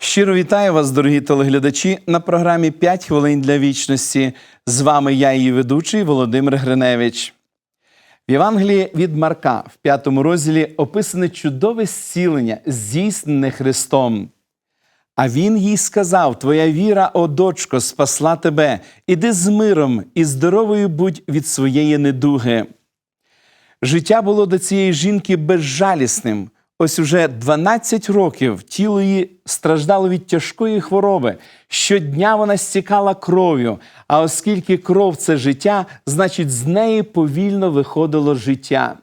Щиро вітаю вас, дорогі телеглядачі, на програмі «5 хвилин для вічності. З вами я, її ведучий Володимир Гриневич. В Євангелії від Марка в п'ятому розділі описане чудове зцілення, здійснене Христом. А він їй сказав: Твоя віра, о дочко, спасла тебе. Іди з миром і здоровою будь від своєї недуги. Життя було до цієї жінки безжалісним. Ось уже 12 років тіло її страждало від тяжкої хвороби. Щодня вона стікала кров'ю. А оскільки кров це життя, значить з неї повільно виходило життя.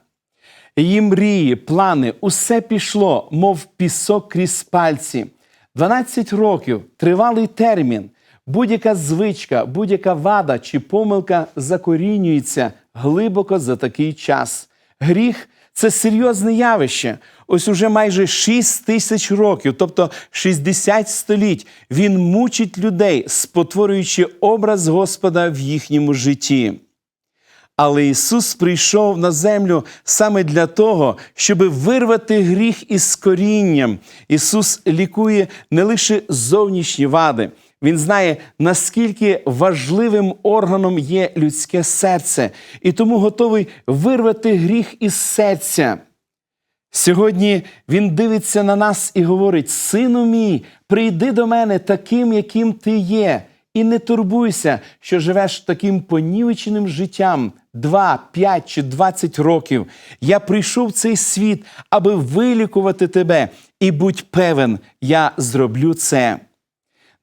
Її мрії, плани, усе пішло, мов пісок крізь пальці. 12 років тривалий термін. Будь-яка звичка, будь-яка вада чи помилка закорінюється глибоко за такий час. Гріх це серйозне явище. Ось уже майже 6 тисяч років, тобто 60 століть, він мучить людей, спотворюючи образ Господа в їхньому житті. Але Ісус прийшов на землю саме для того, щоб вирвати гріх із корінням. Ісус лікує не лише зовнішні вади. Він знає, наскільки важливим органом є людське серце, і тому готовий вирвати гріх із серця. Сьогодні Він дивиться на нас і говорить: Сину мій, прийди до мене таким, яким ти є, і не турбуйся, що живеш таким понівеченим життям 2, 5 чи 20 років. Я прийшов в цей світ, аби вилікувати тебе, і будь певен, я зроблю це.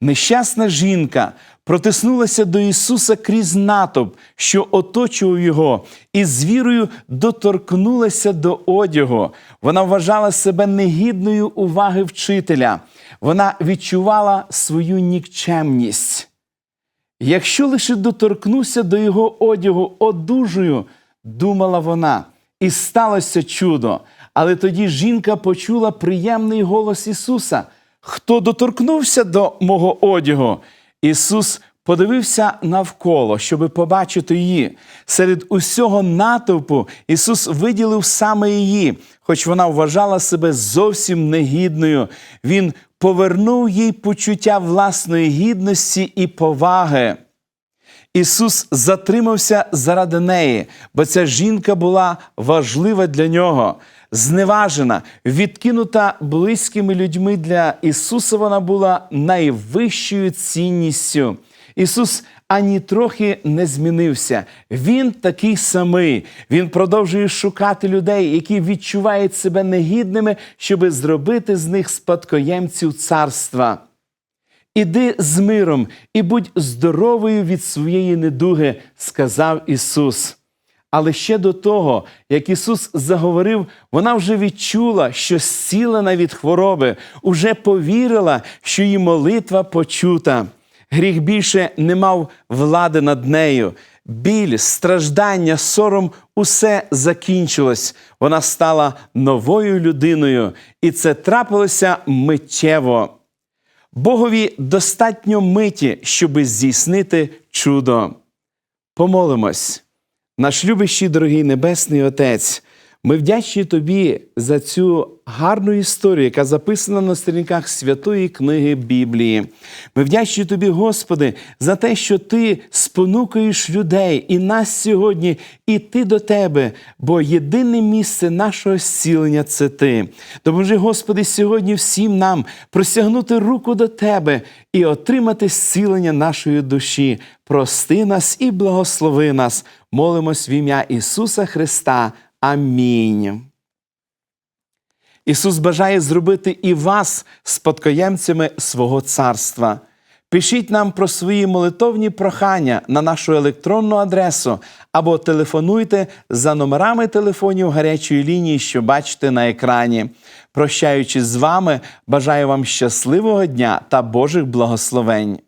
Нещасна жінка протиснулася до Ісуса крізь натовп, що оточував його, і з вірою доторкнулася до одягу. Вона вважала себе негідною уваги вчителя. Вона відчувала свою нікчемність. Якщо лише доторкнуся до його одягу одужую, думала вона, і сталося чудо. Але тоді жінка почула приємний голос Ісуса. Хто доторкнувся до мого одягу? Ісус подивився навколо, щоби побачити її. Серед усього натовпу Ісус виділив саме її, хоч вона вважала себе зовсім негідною. Він повернув їй почуття власної гідності і поваги. Ісус затримався заради неї, бо ця жінка була важлива для нього. Зневажена, відкинута близькими людьми для Ісуса вона була найвищою цінністю. Ісус ані трохи не змінився. Він такий самий. Він продовжує шукати людей, які відчувають себе негідними, щоби зробити з них спадкоємців царства. Іди з миром і будь здоровою від своєї недуги, сказав Ісус. Але ще до того, як Ісус заговорив, вона вже відчула, що зцілена від хвороби, уже повірила, що її молитва почута. Гріх більше не мав влади над нею. Біль, страждання, сором усе закінчилось. Вона стала новою людиною, і це трапилося миттєво. Богові достатньо миті, щоби здійснити чудо. Помолимось. Наш любящий, дорогий Небесний Отець, ми вдячні Тобі за цю гарну історію, яка записана на сторінках святої книги Біблії. Ми вдячні Тобі, Господи, за те, що Ти спонукаєш людей і нас сьогодні іти до Тебе, бо єдине місце нашого зцілення це Ти. Допоможи, Господи, сьогодні всім нам простягнути руку до Тебе і отримати зцілення нашої душі. Прости нас і благослови нас. Молимось в ім'я Ісуса Христа. Амінь. Ісус бажає зробити і вас спадкоємцями свого царства. Пишіть нам про свої молитовні прохання на нашу електронну адресу або телефонуйте за номерами телефонів гарячої лінії, що бачите на екрані. Прощаючись з вами, бажаю вам щасливого дня та Божих благословень.